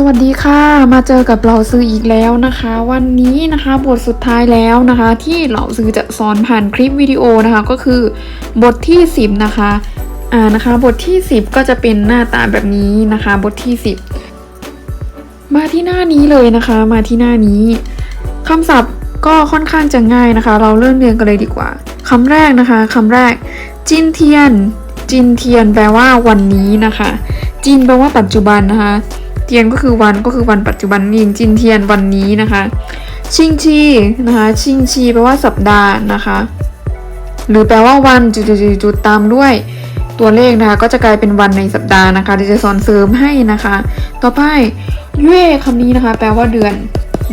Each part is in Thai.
สวัสดีค่ะ มาเจอกับเหล่าซื้ออีกแล้วนะคะ วันนี้นะคะบทสุดท้ายแล้วนะคะ ที่เหล่าซื้อจะสอนผ่านคลิปวิดีโอนะคะ ก็คือบทที่ 10 นะคะอ่านะคะบทที่ 10 ก็จะเป็นหน้าตาแบบนี้นะคะ บทที่ 10 มาที่หน้านี้เลยนะคะ มาที่หน้านี้คำศัพท์ก็ค่อนข้างจะง่ายนะคะ เราเริ่มเรียนกันเลยดีกว่าคำแรกนะคะคำแรก จินเทียน จินเทียนแปลว่าวันนี้นะคะ จินแปลว่าปัจจุบันนะคะ เทียนก็คือวันก็คือวันปัจจุบันนี่จินเทียนวันนี้นะคะชิงชีนะคะชิงชีแปลว่าสัปดาห์นะคะ หรือแปลว่าวันจุดๆๆๆตามด้วยตัวเลขนะคะก็จะกลายเป็นวันในสัปดาห์นะคะเดี๋ยวจะสอนเสริมให้นะคะ ต่อไปเย่คำนี้นะคะ แปลว่าเดือน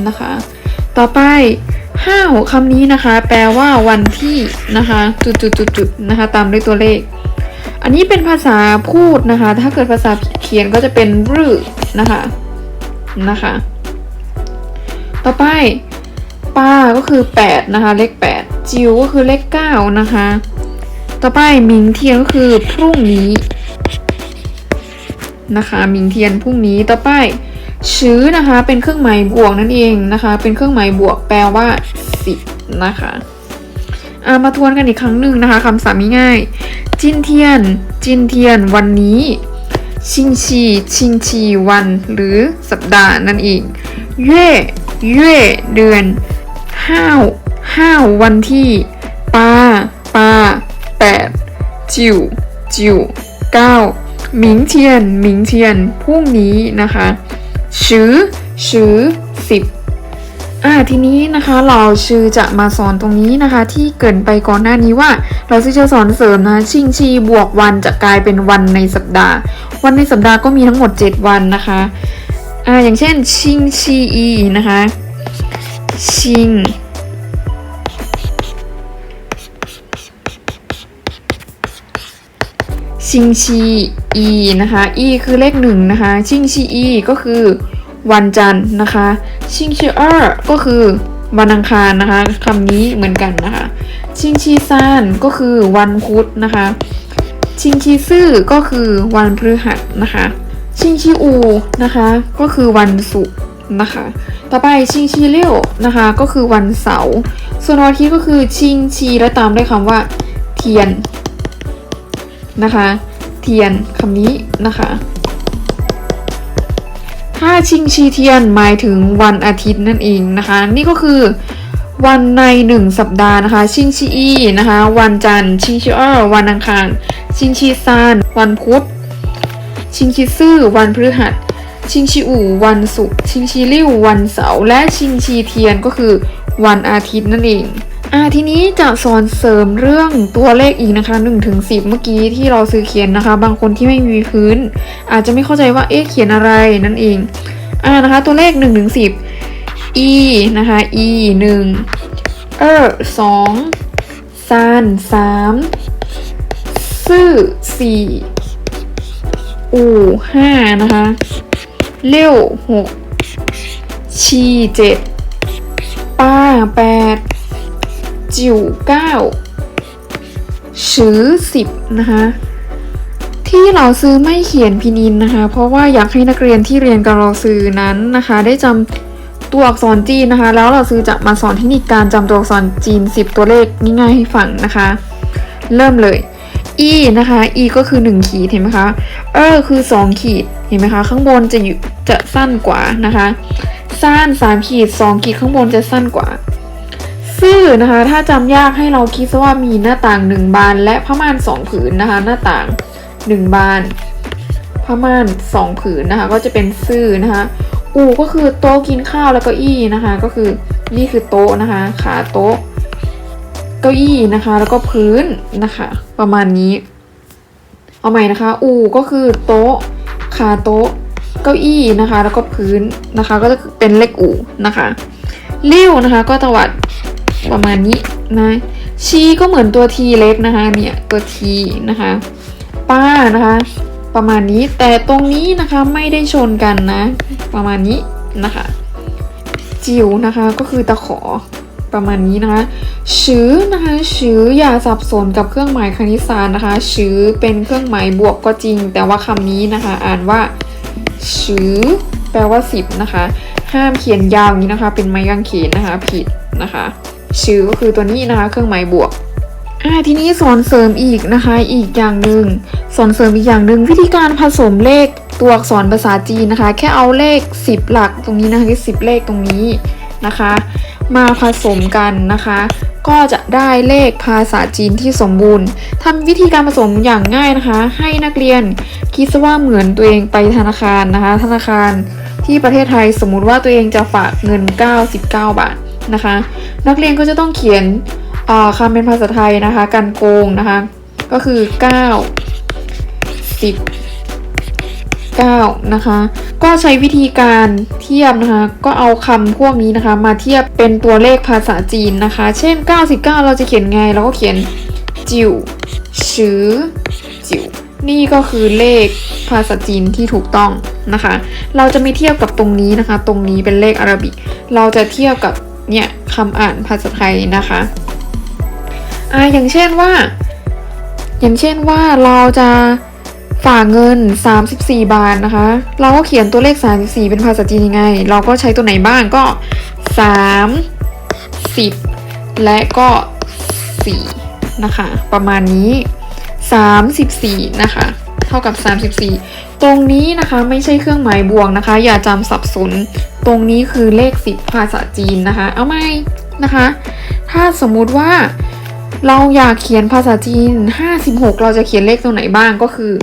นะคะ ต่อไปห้าวคำนี้นะคะ แปลว่าวันที่นะคะจุดๆๆๆนะคะ ตามด้วยตัวเลข อันนี้เป็นภาษาพูดนะคะ ถ้าเกิดภาษาเขียนก็จะเป็นรื้อนะคะนะคะ ต่อไปป้าก็คือ 8 นะคะ เลข 8 จิวก็คือเลข 9 นะคะ ต่อไปมิงเทียนก็คือพรุ่งนี้นะคะมิงเทียนพรุ่งนี้ต่อไปชื้อนะคะ เป็นเครื่องหมายบวกนั่นเองนะคะ เป็นเครื่องหมายบวกแปลว่า 10 นะคะ มาทวนกันอีกครั้งหนึ่งนะคะคำศัพท์ง่ายๆจินเทียน จินเทียน วันนี้ ชิงชี ชิงชีวัน หรือสัปดาห์นั่นเอง เย่เย่เดือน ห้าว ห้าววันที่ ปา ปาแปด จิว จิวเก้าหมิงเทียน หมิงเทียน พรุ่งนี้นะคะ ชื้อ ชื้อสิบ อ่าทีนี้นะคะเราชื่อจะมาสอนตรงนี้นะคะ ที่เกินไปก่อนหน้านี้ว่า เราชื่อจะสอนเสริมนะชิงชีบวกวันจะกลายเป็นวันในสัปดาห์ วันในสัปดาห์ก็มีทั้งหมด 7 วันนะคะอ่าอย่างเช่นชิงชีอีนะคะชิงชิงชีอีนะคะอีคือเลขหนึ่งนะคะ ชิงชีอีก็คือวันจันทร์นะคะ ชิงชีเออร์ก็คือวันอังคารนะคะคำนี้เหมือนกันนะคะ ชิงชีซานก็คือวันพุธนะคะ ชิงชีซื่อก็คือวันพฤหัสนะคะ ชิงชีอูนะคะ ก็คือวันศุกร์นะคะ ต่อไปชิงชีเลี้ยวนะคะ ก็คือวันเสาร์ส่วนวันอาทิตย์ก็คือชิงชีและตามด้วยคำว่า เทียนนะคะ เทียนคำนี้นะคะ ถ้าชิงชีเทียนหมายถึงวันอาทิตย์นั่นเองนะคะ นี่ก็คือวันในหนึ่งสัปดาห์นะคะ ชิงชีอีนะคะ วันจันทร์ชิงชีอ้อวันอังคารชิงชีซานวันพุธชิงชีซื่อวันพฤหัส ชิงชีอู่วันศุกร์ชิงชีลิ่ววันเสาร์และชิงชีเทียนก็คือวันอาทิตย์นั่นเอง อ่าทีนี้จะสอนเสริมเรื่องตัวเลขอีกนะคะ1ถึง10เมื่อกี้ที่เราซื้อเขียนนะคะ บางคนที่ไม่มีพื้น อาจจะไม่เข้าใจว่าเอ๊ะเขียนอะไรนั่นเองอ่านะคะตัวเลข1ถึง10 e นะคะ e 1เออ2ซาน3ซื่อ4อู่5นะคะเลี้ยว6ชี7ป้า8 จิ๋ว9ชือ10นะคะ ที่เราซื้อไม่เขียนพินินนะคะ เพราะว่าอยากให้นักเรียนที่เรียนกับเราซื้อนั้นนะคะ ได้จำตัวอักษรจีนนะคะ แล้วเราซื้อจะมาสอนเทคนิคการจำตัวอักษรจีน 10 ตัวเลขง่ายๆให้ฟังนะคะ เริ่มเลย e นะคะ e ก็คือ 1 ขีดเห็นไหมคะเออคือ 2 ขีดเห็นไหมคะ ข้างบนจะอยู่จะสั้นกว่านะคะ สั้น3ขีด 2 ขีดข้างบนจะสั้นกว่า ซื่อนะคะ ถ้าจำยากให้เราคิดซะว่ามีหน้าต่าง 1 บานและผ้าม่าน2ผืนนะคะ หน้าต่าง 1 บานผ้าม่าน 2 ผืนนะคะ ก็จะเป็นซื่อนะคะ อูก็คือโต๊ะกินข้าวแล้วก็อี้นะคะ ก็คือนี่คือโต๊ะนะคะ ขาโต๊ะ เก้าอี้นะคะ แล้วก็พื้นนะคะ ประมาณนี้ เอาใหม่นะคะ อูก็คือโต๊ะขาโต๊ะ เก้าอี้นะคะ แล้วก็พื้นนะคะ ก็จะเป็นเลขอูนะคะลิ้วนะคะ ก็ตวัด ประมาณนี้นะชีก็เหมือนตัวทีเล็กนะคะเนี่ยตัวทีนะคะป้านะคะประมาณนี้แต่ตรงนี้นะคะไม่ได้ชนกันนะ ประมาณนี้นะคะ จิ๋วนะคะก็คือตะขอประมาณนี้นะคะชื้อนะคะชื้ออย่าสับสนกับเครื่องหมายคณิตศาสตร์นะคะชื้อเป็นเครื่องหมายบวกก็จริง แต่ว่าคำนี้นะคะ อ่านว่าชื้อแปลว่า 10 นะคะ ห้ามเขียนยาวนี้นะคะ เป็นไม้กางเขนนะคะ ผิดนะคะ ชื่อก็คือตัวนี้นะคะเครื่องหมายบวกอ่าทีนี้สอนเสริมอีกนะคะอีกอย่างหนึ่งสอนเสริมอีกอย่างหนึ่งวิธีการผสมเลขตัวอักษรภาษาจีนนะคะ แค่เอาเลข 10 หลักตรงนี้นะคะสิบเลขตรงนี้นะคะ มาผสมกันนะคะ ก็จะได้เลขภาษาจีนที่สมบูรณ์ทำวิธีการผสมอย่างง่ายนะคะ ให้นักเรียนคิดซะว่าเหมือนตัวเองไปธนาคารนะคะ ธนาคารที่ประเทศไทยสมมุติว่าตัวเองจะฝากเงิน 99 บาท นะคะ นักเรียนก็จะต้องเขียนอ่าคำเป็นภาษาไทยนะคะ กันโกงนะคะ ก็คือ 9 10 9นะคะ ก็ใช้วิธีการเทียบนะคะ ก็เอาคำพวกนี้นะคะ มาเทียบเป็นตัวเลขภาษาจีนนะคะ เช่น 99 เราจะเขียนไง เราก็เขียนจิ๋วชือจิ๋วนี่ก็คือเลขภาษาจีนที่ถูกต้องนะคะ เราจะไม่เทียบกับตรงนี้นะคะ ตรงนี้เป็นเลขอาราบิก เราจะเทียบกับ เนี่ยคำอ่านภาษาไทยนะคะอ่าอย่างเช่นว่า อย่างเช่นว่าเราจะฝากเงิน 34 บาทนะคะ เราก็เขียนตัวเลข 34 เป็นภาษาจีนยังไง เราก็ใช้ตัวไหนบ้างก็ 3 10 และก็4นะคะ ประมาณนี้ 34 นะคะ เท่ากับ 34 ตรงนี้นะคะไม่ใช่เครื่องหมายบวกนะคะ อย่าจำสับสน ตรงนี้คือเลข10ภาษาจีนนะคะ เอาไหมนะคะ ถ้าสมมุติว่าเราอยากเขียนภาษาจีน 56 เราจะเขียนเลขตรงไหนบ้างก็คือ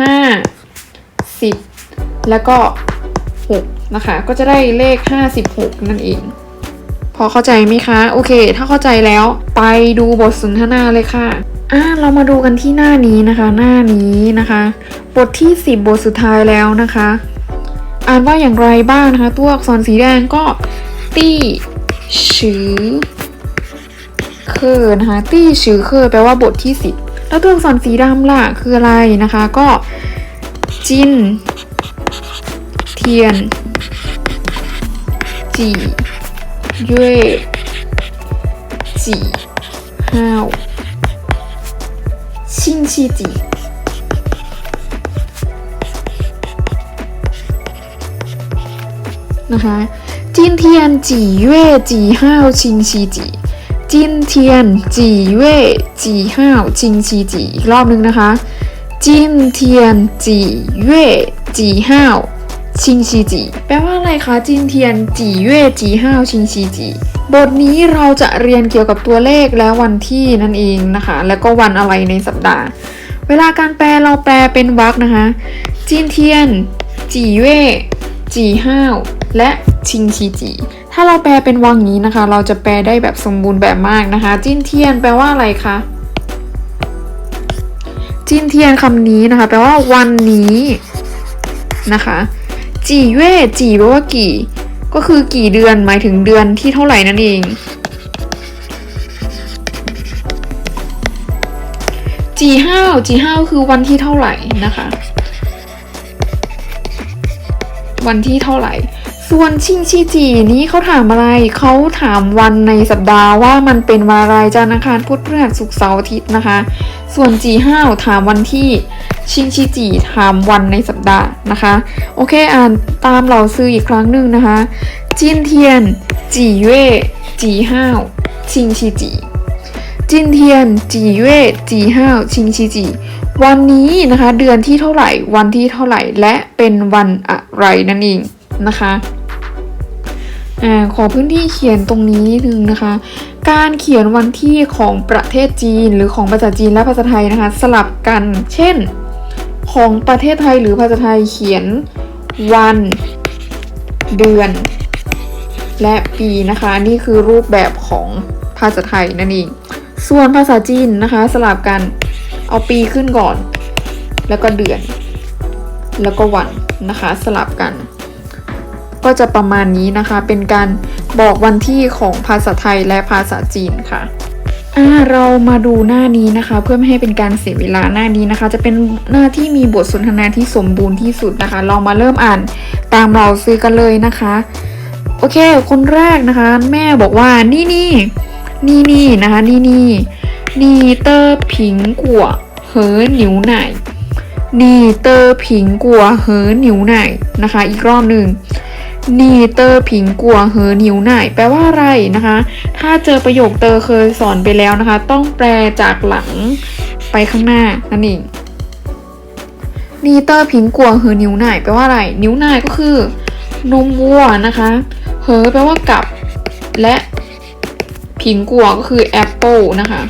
5 10 แล้วก็ 6 นะคะ ก็จะได้เลข 56 นั่นเอง พอเข้าใจไหมคะ โอเค ถ้าเข้าใจแล้วไปดูบทสนทนาเลยค่ะ อ่าเรามาดูกันที่หน้านี้นะคะ หน้านี้นะคะ บทที่ 10 บทสุดท้ายแล้วนะคะ อ่านว่าอย่างไรบ้างนะคะ ตัวอักษรสีแดงก็ตี้ชือเคอร์นะคะตี้ชือเคอร์แปลว่าบทที่ 10 แล้วตัวอักษรสีดำล่ะคืออะไรนะคะ ก็จินเทียนจีเย่จีห้าว ชิงชีจีนะคะจินเทียนจีเย่จีห้าวชิงชีจีจินเทียนจีเว่จีห้าวจิงชีจีอีกรอบนึงนะคะจินเทียนจีเว่จีห้าวชิงชีจีแปลว่าอะไรคะจินเทียนจีเว่จีห้าวชิงชีจี บทนี้เราจะเรียนเกี่ยวกับตัวเลขและวันที่นั่นเองนะคะ แล้วก็วันอะไรในสัปดาห์ เวลาการแปลเราแปลเป็นวรรคนะคะจินเทียน จีเว่จีห้าวและชิงชีจีถ้าเราแปลเป็นวังนี้นะคะ เราจะแปลได้แบบสมบูรณ์แบบมากนะคะ จินเทียนแปลว่าอะไรคะจินเทียนคำนี้นะคะ แปลว่าวันนี้นะคะ จีเว่จีแปลว่ากี่ ก็คือกี่เดือนหมายถึงเดือนที่เท่าไหร่นั่นเอง จีห้าวจีห้าวคือวันที่เท่าไหร่นะคะ วันที่เท่าไหร่ ส่วนชิงชีจีนี้เขาถามอะไร เขาถามวันในสัปดาห์ว่ามันเป็นวันอะไรจันทร์อังคารพุธพฤหัสศุกร์เสาร์อาทิตย์นะคะ ส่วนจีห้าวถามวันที่ ชิงชีจีถามวันในสัปดาห์นะคะ โอเคอ่านตามเหล่าซื้ออีกครั้งหนึ่งนะคะจินเทียนจีเว่จีห้าวชิงชีจีจินเทียนจีเว่จีห้าวชิงชีจีวันนี้นะคะเดือนที่เท่าไหร่วันที่เท่าไหร่และเป็นวันอะไรนั่นเองนะคะอ่าขอพื้นที่เขียนตรงนี้นิดนึงนะคะ การเขียนวันที่ของประเทศจีนหรือของภาษาจีนและภาษาไทยนะคะ สลับกัน เช่น ของประเทศไทยหรือภาษาไทยเขียนวัน เดือน และปีนะคะ นี่คือรูปแบบของภาษาไทยนั่นเองส่วนภาษาจีนนะคะ สลับกันเอาปีขึ้นก่อน แล้วก็เดือน แล้วก็วันนะคะ สลับกัน ก็จะประมาณนี้นะคะเป็นการบอกวันที่ของภาษาไทยและภาษาจีนค่ะ อ่าเรามาดูหน้านี้นะคะ เพื่อไม่ให้เป็นการเสียเวลาหน้านี้นะคะ จะเป็นหน้าที่มีบทสนทนาที่สมบูรณ์ที่สุดนะคะเรามาเริ่มอ่านตามเราซื้อกันเลยนะคะ โอเค คนแรกนะคะ แม่บอกว่านี่นี่นี่นี่นะคะ นี่นี่นี่เตอร์ผิงกัวเหอหนิวไหนนีเตอร์ผิงกัวเหอหนิวไหนนะคะ อีกรอบหนึ่ง นีเตอร์ผิงกัวเหอหนิวไหนแปลว่าอะไรนะคะ ถ้าเจอประโยคเตอร์เคยสอนไปแล้วนะคะ ต้องแปลจากหลังไปข้างหน้านั่นเองนีเตอร์ผิงกัวเหอนิวไหนแปลว่าอะไร นิ้วไหนก็คือนมวัวนะคะเหอแปลว่ากับ และผิงกัวก็คือแอปเปิลนะคะ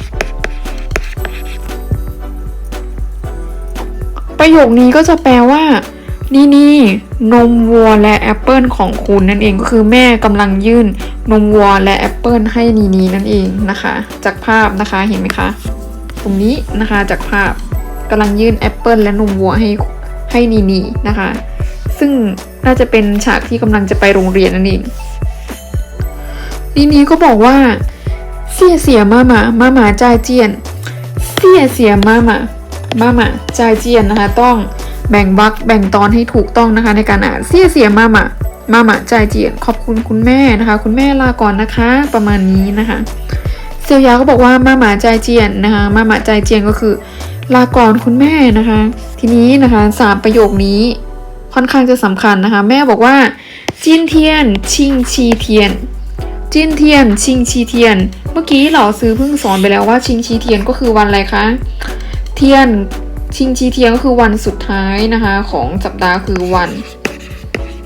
ประโยคนี้ก็จะแปลว่า นี่นี่นมวัวและแอปเปิลของคุณนั่นเองก็คือแม่กำลังยื่นนมวัวและแอปเปิลให้นีนีนั่นเองนะคะ จากภาพนะคะเห็นไหมคะตรงนี้นะคะจากภาพกำลังยื่นแอปเปิลและนมวัวให้ให้นีนีนะคะ ซึ่งน่าจะเป็นฉากที่กำลังจะไปโรงเรียนนั่นเองนีนีก็บอกว่าเสียเสียมาหมามาหมาจ่ายเจียน เสียเสียมาหมามาหมาจ่ายเจียนนะคะต้อง แบ่งวรรคแบ่งตอนให้ถูกต้องนะคะในการอ่านเสียเสียมาหมามาหมาจ่ายเจียนขอบคุณคุณแม่นะคะ คุณแม่ลาก่อนนะคะ ประมาณนี้นะคะเซียวยาก็บอกว่ามาหมาใจเจียนนะคะ มาหมาใจเจียนก็คือ ลาก่อนคุณแม่นะคะ ทีนี้นะคะสามประโยคนี้ค่อนข้างจะสำคัญนะคะ แม่บอกว่าจินเทียนชิงชีเทียนจินเทียนชิงชีเทียน เมื่อกี้เราซื้อเพิ่งสอนไปแล้วว่าชิงชีเทียนก็คือวันอะไรคะ เทียน ชิงชีเทียนก็คือวันสุดท้ายนะคะ ของสัปดาห์คือวัน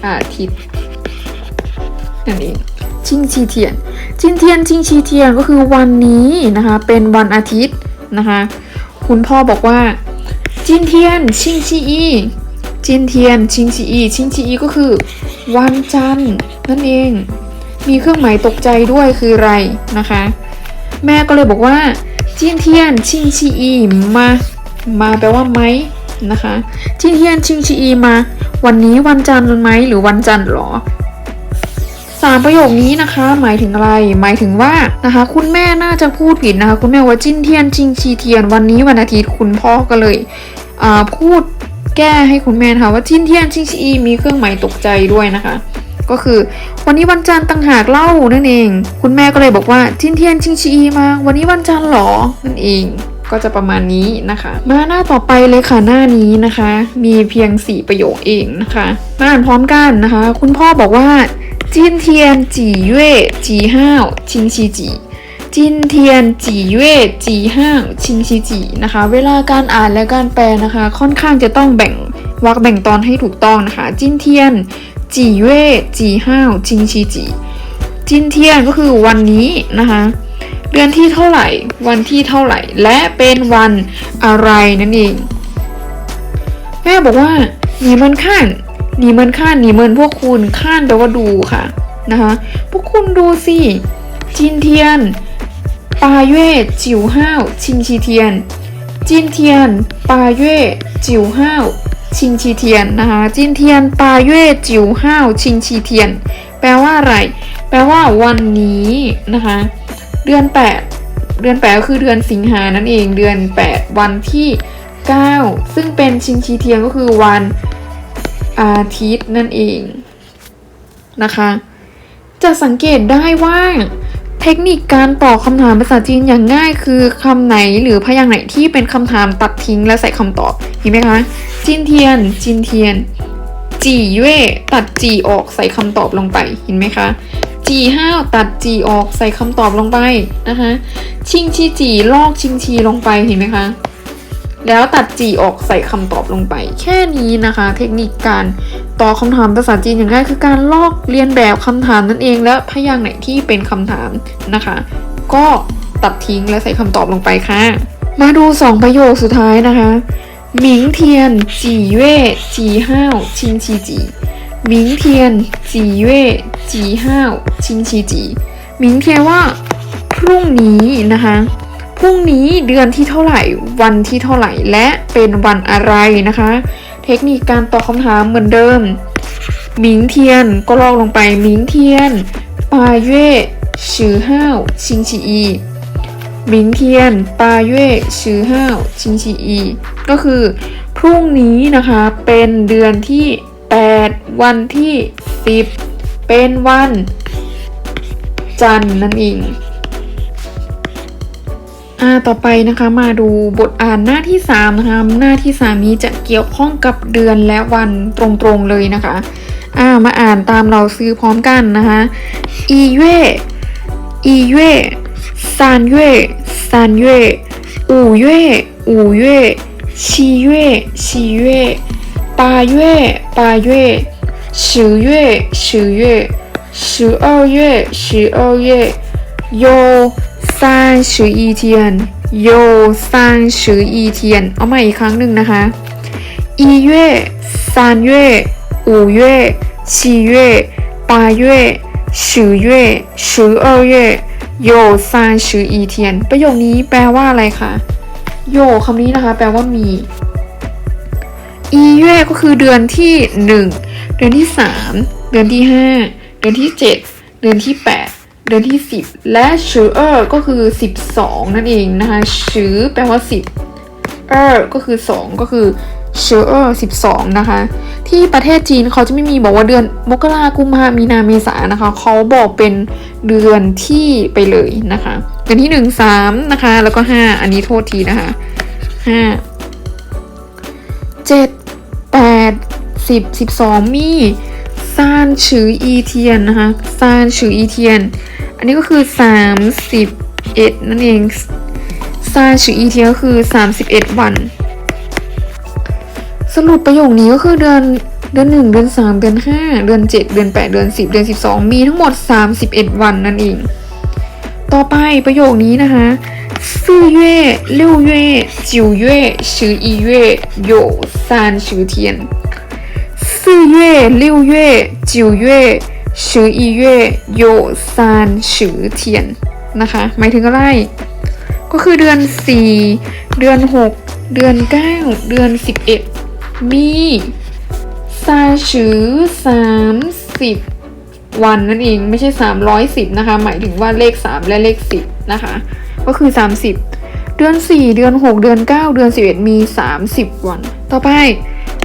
อาทิตย์นั่นเองชิงชีเทียนจินเทียนชิงชีเทียนก็คือวันนี้นะคะ เป็นวันอาทิตย์นะคะ คุณพ่อบอกว่าจินเทียนชิงชีอีจินเทียนชิงชีอีชิงชีอีก็คือ วันจันทร์นั่นเอง มีเครื่องหมายตกใจด้วยคืออะไรนะคะ แม่ก็เลยบอกว่าจินเทียนชิงชีอีมา มาแปลว่าไหมนะคะจินเทียนชิงชีอีมา วันนี้วันจันทร์ไหมหรือวันจันทร์หรอสามประโยคนี้นะคะ หมายถึงอะไร หมายถึงว่านะคะ คุณแม่น่าจะพูดผิดนะคะ คุณแม่ว่าจินเทียนจิงชีเทียน วันนี้วันอาทิตย์คุณพ่อก็เลยพูดแก้ให้คุณแม่นะคะว่าจินเทียนจิงชีอีมีเครื่องหมายตกใจด้วยนะคะ ก็คือวันนี้วันจันทร์ต่างหากเล่านั่นเอง คุณแม่ก็เลยบอกว่าจินเทียนจิงชีอีมา วันนี้วันจันทร์หรอนั่นเอง ก็จะประมาณนี้นะคะ มาหน้าต่อไปเลยค่ะหน้านี้นะคะ มีเพียง 4 ประโยคเองนะคะมาอ่านพร้อมกันนะคะ คุณพ่อบอกว่าจินเทียนจีเย่จีห้าวชิงชีจีจินเทียนจีเย่จีห้าวชิงชีจีนะคะ เวลาการอ่านและการแปลนะคะ ค่อนข้างจะต้องแบ่งวรรคแบ่งตอนให้ถูกต้องนะคะ จินเทียนจีเย่จีห้าวชิงชีจีจินเทียนก็คือวันนี้นะคะ เดือนที่เท่าไหร่ วันที่เท่าไหร่ และเป็นวันอะไรนั่นเอง แม่บอกว่าหนีมันข้านหนีมันข้านหนีมันพวกคุณข้านแปลว่าดูค่ะนะคะพวกคุณดูสิจินเทียนปาเย่จิ๋วห้าวชิงชีเทียนจินเทียนปาเย่จิ๋วห้าวชิงชีเทียนนะคะจินเทียนปาเย่จิ๋วห้าวชิงชีเทียน แปลว่าอะไร แปลว่าวันนี้นะคะ เดือน 8 เดือน8ก็คือเดือนสิงหานั่นเองเดือน 8 วันที่ 9 ซึ่งเป็นชิงชีเทียนก็คือวันอาทิตย์นั่นเองนะคะ จะสังเกตได้ว่าเทคนิคการตอบคำถามภาษาจีนอย่างง่ายคือคำไหนหรือพยางค์ไหนที่เป็นคำถามตัดทิ้งและใส่คำตอบเห็นไหมคะจินเทียนจินเทียนจีเย่ตัดจีออกใส่คำตอบลงไปเห็นไหมคะ จีห้าวตัดจีออกใส่คำตอบลงไปนะคะชิงชีจีลอกชิงชีลงไปเห็นไหมคะแล้วตัดจีออกใส่คำตอบลงไป แค่นี้นะคะ เทคนิคการตอบคำถามภาษาจีนอย่างง่ายคือการลอกเรียนแบบคำถามนั่นเอง และพยางค์ไหนที่เป็นคำถามนะคะ ก็ตัดทิ้งและใส่คำตอบลงไปค่ะ มาดูสองประโยคสุดท้ายนะคะหมิงเทียนจีเย่จีห้าวชิงชีจี หมิงเทียนจีเย่จีห้าวชิงชีจีหมิงเทียนว่าพรุ่งนี้นะคะพรุ่งนี้เดือนที่เท่าไหร่วันที่เท่าไหร่และเป็นวันอะไรนะคะ เทคนิคการตอบคำถามเหมือนเดิมหมิงเทียนก็ลอกลงไปหมิงเทียนปาเย่ชื่อห้าวชิงชีอีหมิงเทียนปาเย่ชื่อห้าวชิงชีอีก็คือ พรุ่งนี้นะคะเป็นเดือนที่ 8 วันที่ 10 เป็นวัน จันนั่นเอง อ่าต่อไปนะคะมาดูบทอ่านหน้าที่ 3 นะคะ หน้าที่ 3 นี้จะเกี่ยวข้องกับเดือนและวันตรงๆเลยนะคะอ่ามาอ่านตามเราซื้อพร้อมกันนะคะอีเย่อีเว่ซานเย่ซานเว่อูเย่อูเว่ชีเย่ชีเย่ 月五月五月七月七月八月八月十月十月十二月十二月有三十一天有三十一天เอาใหม่อีกครั้งหนึ่งนะคะ一月三月五月七月八月十月十二月有三十一天ประโยคนี้แปลว่าอะไรคะโยคำนี้นะคะ แปลว่ามี อีแยกก็คือเดือนที่ 1 เดือนที่ 3 เดือนที่ 5 เดือนที่ 7 เดือนที่ 8 เดือนที่ 10 และชื่อเออก็คือ 12 นั่นเองนะคะชื่อแปลว่า 10 เออก็คือ 2 ก็คือเชอเออร์12 นะคะ ที่ประเทศจีนเขาจะไม่มีบอกว่าเดือนมกรากุมภามีนาเมษานะคะ เขาบอกเป็นเดือนที่ไปเลยนะคะ เดือนที่ 1 3 นะคะ แล้วก็ 5 อันนี้โทษทีนะคะ 5 10 12 มีซานชืออีเทียนนะคะซานชืออีเทียน อันนี้ก็คือ 31 นั่นเองซานชืออีเทียนก็คือ 31 วัน สรุปประโยคนี้ก็คือเดือนเดือนหนึ่งเดือนสามเดือนห้าเดือนเจ็ดเดือนแปดเดือนสิบเดือนสสิบองมีทั้งหมดสสามิบเอ็ดวันนั่นเอง ต่อไปประโยคนี้นะคะสี่เย่六า九月十一月有三十天四月六月九月十一月有三十天นะคะ หมายถึงอะไร ก็คือเดือน 4 เดือน 6 เดือน 9 เดือน 11 มีซาชือ30 วันนั่นเองไม่ใช่ 310 นะคะ หมายถึงว่าเลข 3 และเลข 10 นะคะ ก็คือ 30 เดือน 4 เดือน 6 เดือน 9 เดือน 11 มี 30 วัน ต่อไป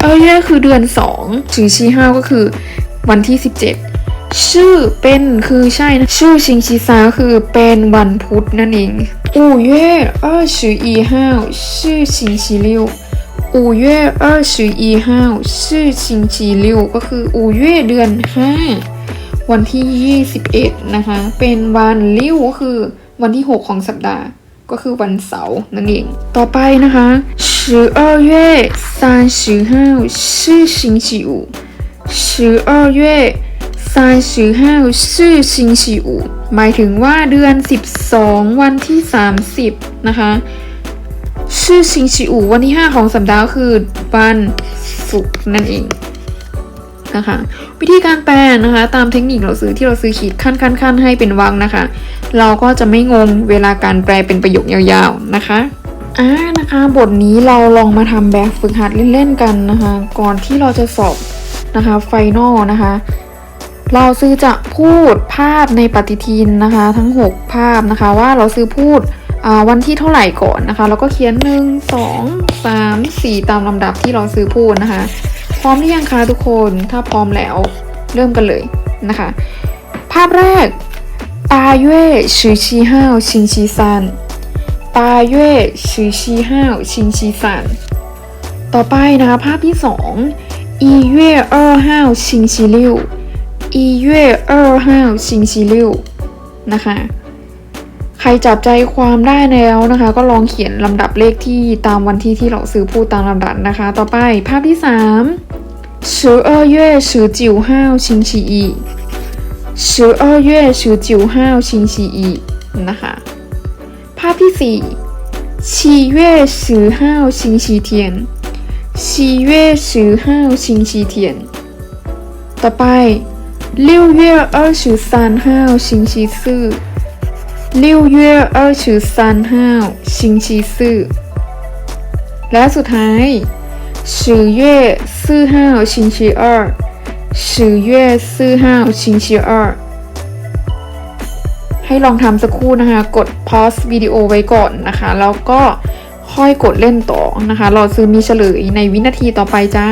เอ้ย่คือเดือนสองชิงชีห้าก็คือวันที่ 17 ชื่อเป็นคือใช่นะชื่อชิงชีซาคือเป็นวันพุธนั่นเองอู่เย่เออชื่ออีห้าชื่อชิงชีลิวอู่เย่เออชื่ออีห้าชื่อชิงชีลิวก็คืออู่เย่เดือนห้วันที่ 21 นะคะ เป็นวันลิ้วก็คือวันที่ 6 ของสัปดาห์ ก็คือวันเสาร์นั่นเอง ต่อไปนะคะ 十二月三十号是星期五十二月三十号是星期五หมายถึงว่าเดือน 12 วันที่ 30 นะคะชื่อชิงชิอูวันที่ 5 ของสัปดาห์ก็คือวันศุกร์นั่นเองนะคะ วิธีการแปลนะคะ ตามเทคนิคเราซื้อที่เราซื้อขีดขั้นขั้นขั้นให้เป็นวรรคนะคะ เราก็จะไม่งงเวลาการแปลเป็นประโยคยาวๆนะคะ อ่านะคะบทนี้เราลองมาทำแบบฝึกหัดเล่นๆกันนะคะ ก่อนที่เราจะสอบนะคะไฟนอลนะคะ เราซื้อจะพูดภาพในปฏิทินนะคะ ทั้ง 6 ภาพนะคะ ว่าเราซื้อพูดวันที่เท่าไหร่ก่อนนะคะ แล้วก็เขียน 1 2 3 4 ตามลำดับที่เราซื้อพูดนะคะ พร้อมหรือยังคะทุกคนถ้าพร้อมแล้วเริ่มกันเลยนะคะ ภาพแรก八 ปาเย่ชือชีห้าชิงชีสันต่อไปนะคะภาพที่สองอีเย่เออห้าวชิงชีลิวอีเย่เออห้าวชิงชีลิวนะคะใครจับใจความได้แล้วนะคะ ก็ลองเขียนลำดับเลขที่ตามวันที่ที่เราซื้อพูดตามลำดับนะคะ ต่อไปภาพที่สามสิบเอ็ดเย่สิบเก้าห้าวชิงชีอีสิบเอ็เย่สิบเก้ห้าวชิงชีอีนะคะ ภาพที่สี่七月十号星期天七月十号星期天ต่อไป六月二十三号星期四六月二十三号星期四 และสุดท้าย十月四号星期二十月四号星期二 ให้ลองทำสักครู่นะคะ กด pause วิดีโอไว้ก่อนนะคะ แล้วก็ค่อยกดเล่นต่อนะคะ เราซื้อมีเฉลยในวินาทีต่อไปจ้า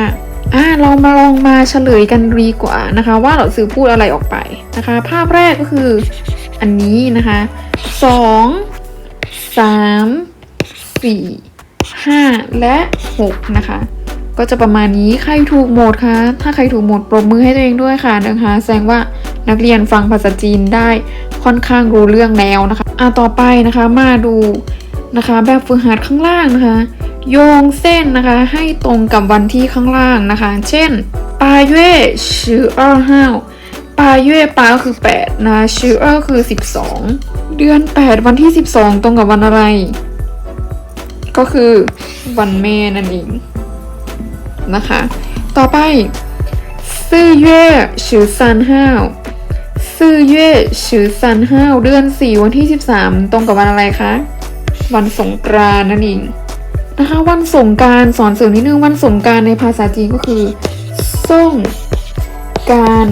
อ่าเรามาลองมาเฉลยกันดีกว่านะคะ ว่าเราซื้อพูดอะไรออกไปนะคะ ภาพแรกก็คืออันนี้นะคะสองสามสี่ห้าและหกนะคะ ก็จะประมาณนี้ใครถูกหมดคะ ถ้าใครถูกหมดปรบมือให้ตัวเองด้วยค่ะนะคะ แสดงว่า นักเรียนฟังภาษาจีนได้ค่อนข้างรู้เรื่องแนวนะคะอะต่อไปนะคะมาดูนะคะ แบบฝึกหัดข้างล่างนะคะ โยงเส้นนะคะให้ตรงกับวันที่ข้างล่างนะคะ เช่นปาเย่ชืออ้อห้าวปาเย่ปาก็คือ8นะชื่ออ้อคือ 12 เดือน 8 วันที่ 12 ตรงกับวันอะไร ก็คือวันแม่นั่นเองนะคะ ต่อไปซื่อเย่ชื่อซันห้าว 三号เดือน 4 วันที่ 13 ตรงกับวันอะไรคะ วันสงกรานต์นั่นเอง นะคะ วันสงกรารสอนเสริมนิดนึง วันสงกรารในภาษาจีนก็คือส่งกราร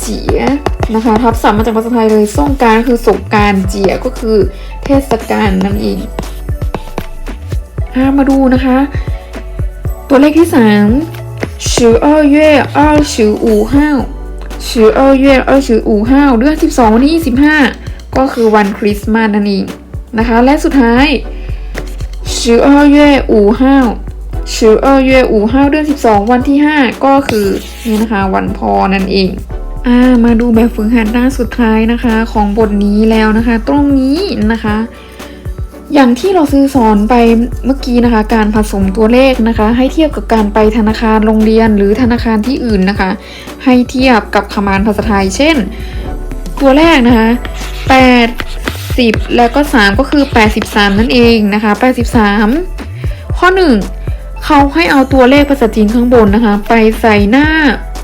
เจียนะคะ ทับศัพท์มาจากภาษาไทยเลยส่งกรารคือสงกรารเจียก็คือเทศกาลนั่นเองอ่ามาดูนะคะ ตัวเลขที่สาม十二月二十五号 十二月二十五号เดือนสิบสองวันที่ยี่สิบห้าก็คือวันคริสต์มาสนั่นเองนะคะ และสุดท้าย十二月五号十二月五号เดือนสิบสองวันที่ห้าก็คือนี่นะคะ วันพอนั่นเอง อ่ามาดูแบบฝึกหัดหน้าสุดท้ายนะคะ ของบทนี้แล้วนะคะ ตรงนี้นะคะ อย่างที่เราซื้อสอนไปเมื่อกี้นะคะ การผสมตัวเลขนะคะ ให้เทียบกับการไปธนาคารโรงเรียนหรือธนาคารที่อื่นนะคะ ให้เทียบกับคำอ่านภาษาไทย เช่น ตัวแรกนะคะ8 10 แล้วก็ 3 ก็คือ 83 นั่นเองนะคะ 83 ข้อ 1 เขาให้เอาตัวเลขภาษาจีนข้างบนนะคะ ไปใส่หน้า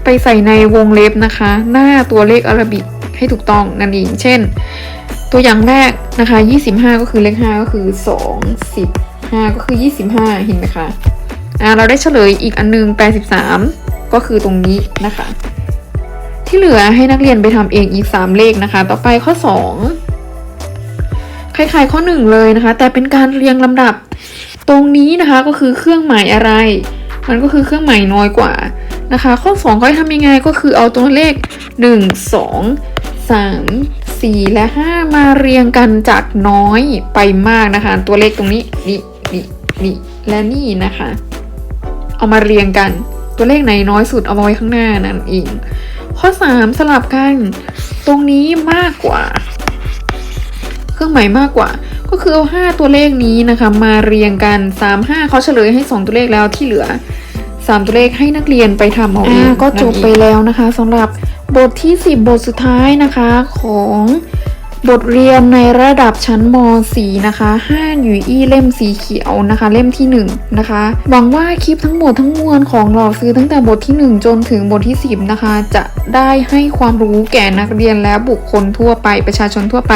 ไปใส่ในวงเล็บนะคะ หน้าตัวเลขอาราบิกให้ถูกต้องนั่นเอง เช่น ตัวอย่างแรกนะคะ 25 ก็คือเลข 5 ก็คือ 2 15 ก็คือ 25 เห็นไหมคะอ่าเราได้เฉลยอีกอันนึง 83 ก็คือตรงนี้นะคะ ที่เหลือให้นักเรียนไปทำเองอีก 3 เลขนะคะ ต่อไปข้อ 2 คล้ายๆข้อ 1 เลยนะคะ แต่เป็นการเรียงลำดับ ตรงนี้นะคะก็คือเครื่องหมายอะไร มันก็คือเครื่องหมายน้อยกว่านะคะ ข้อ 2 ก็ให้ทำยังไงก็คือเอาตัวเลข 1 2 3 4 และ 5 มาเรียงกันจากน้อยไปมากนะคะ ตัวเลขตรงนี้นี่นี่นี่และนี่นะคะ เอามาเรียงกัน ตัวเลขไหนน้อยสุดเอาไว้ข้างหน้านั่นเองข้อ 3 สลับกัน ตรงนี้มากกว่า เครื่องหมายมากกว่า ก็คือเอา5ตัวเลขนี้นะคะ มาเรียงกัน 3 5เขาเฉลยให้ 2 ตัวเลขแล้วที่เหลือ 3 ตัวเลขให้นักเรียนไปทำเอาเองก็จบไปแล้วนะคะสำหรับบทที่ 10 บทสุดท้ายนะคะของ บทเรียนในระดับชั้นม .4 นะคะห้านหยูอี้เล่มสีเขียวนะคะ เล่มที่1นะคะหวังว่าคลิปทั้งหมดทั้งมวลของเราซื้อตั้งแต่บทที่ 1 จนถึงบทที่ 10 นะคะ จะได้ให้ความรู้แก่นักเรียนและบุคคลทั่วไปประชาชนทั่วไป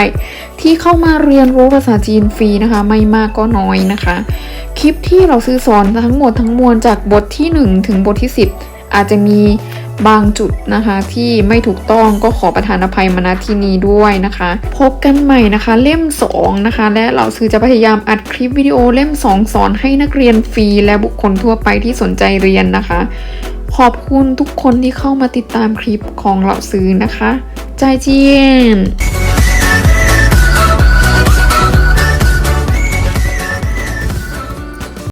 ที่เข้ามาเรียนรู้ภาษาจีนฟรีนะคะ ไม่มากก็น้อยนะคะ คลิปที่เราซื้อสอนทั้งหมดทั้งมวลจากบทที่ 1 ถึงบทที่ 10 อาจจะมี บางจุดนะคะที่ไม่ถูกต้องก็ขอประทานอภัยมาณที่นี้ด้วยนะคะ พบกันใหม่นะคะเล่ม 2 นะคะ และเราซื้อจะพยายามอัดคลิปวิดีโอเล่ม 2 สอนให้นักเรียนฟรีและบุคคลทั่วไปที่สนใจเรียนนะคะ ขอบคุณทุกคนที่เข้ามาติดตามคลิปของเราซื้อนะคะใจเจียน